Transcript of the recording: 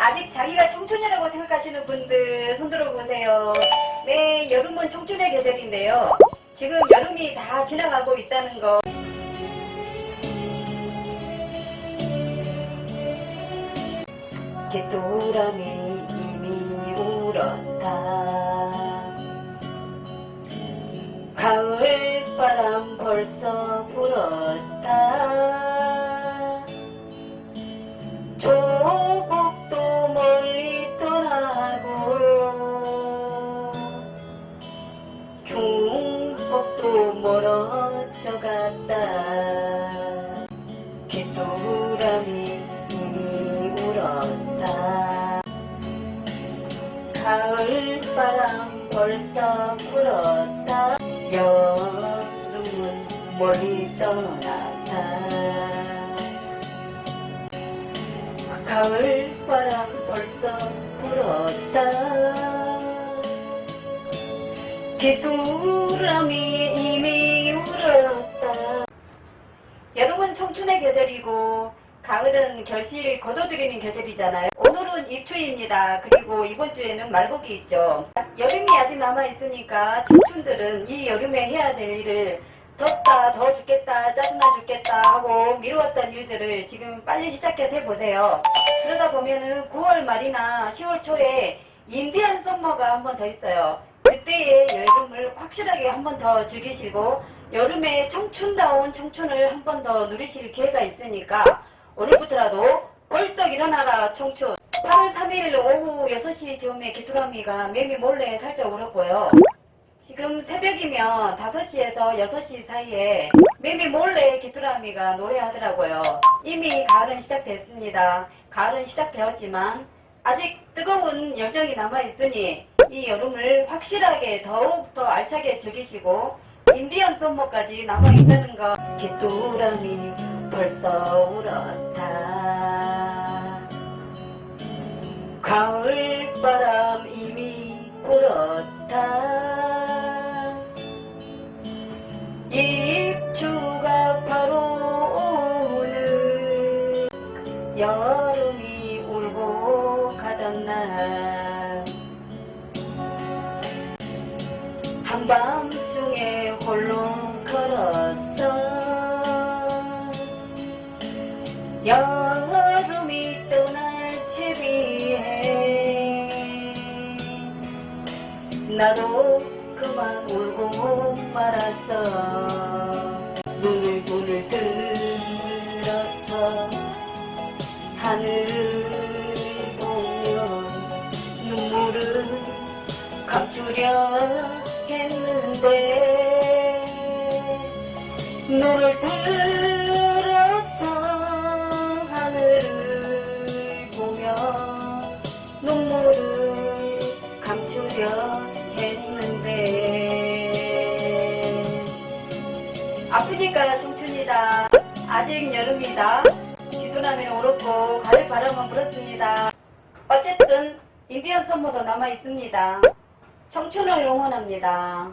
아직 자기가 청춘이라고 생각하시는 분들 손들어 보세요. 네, 여름은 청춘의 계절인데요. 지금 여름이 다 지나가고 있다는 거. 개뚜라미 이미 울었다. 가을 바람 벌써 불었다. 멀어져 갔다. 개뚜라미 이미 울었다. 가을 바람 벌써 불었다. 여름은 멀리 떠났다. 가을 바람 벌써 불었다. 개뚜라미 이미 청춘의 계절이고 가을은 결실을 거둬들이는 계절이잖아요. 오늘은 입추입니다. 그리고 이번 주에는 말복이 있죠. 여름이 아직 남아있으니까 청춘들은 이 여름에 해야 될 일을 덥다, 더워 죽겠다, 짜증나 죽겠다 하고 미루었던 일들을 지금 빨리 시작해서 해보세요. 그러다 보면은 9월 말이나 10월 초에 인디안 썸머가 한 번 더 있어요. 그때의 여름을 확실하게 한 번 더 즐기시고 여름에 청춘다운 청춘을 한 번 더 누리실 기회가 있으니까 오늘부터라도 벌떡 일어나라 청춘 8월 3일 오후 6시 즈음에 기뚜라미가 매미 몰래 살짝 울었고요. 지금 새벽이면 5시에서 6시 사이에 매미 몰래 기뚜라미가 노래하더라고요. 이미 가을은 시작됐습니다. 가을은 시작되었지만 아직 뜨거운 열정이 남아있으니 이 여름을 확실하게 더욱더 알차게 즐기시고 인디언 썸머까지 남아있다는 거. 기뚜라미 벌써 울었다. 가을바람 이미 불었다. 입추가 바로 오는 여름이 울고 가던 날 한밤중에 홀로 걸었어 여름이 떠날 채비해 나도 그만 울고 말았어. 눈을 눈을 들었어 하늘을 보며 눈물을 감추려 했는데? 눈을 들었어 하늘을 보며 눈물을 감추려 했는데. 아프니까 청춘이다. 아직 여름이다. 기두나미는 울었고 가을 바람은 불었습니다. 어쨌든 인디언 선모도 남아 있습니다 청춘을 응원합니다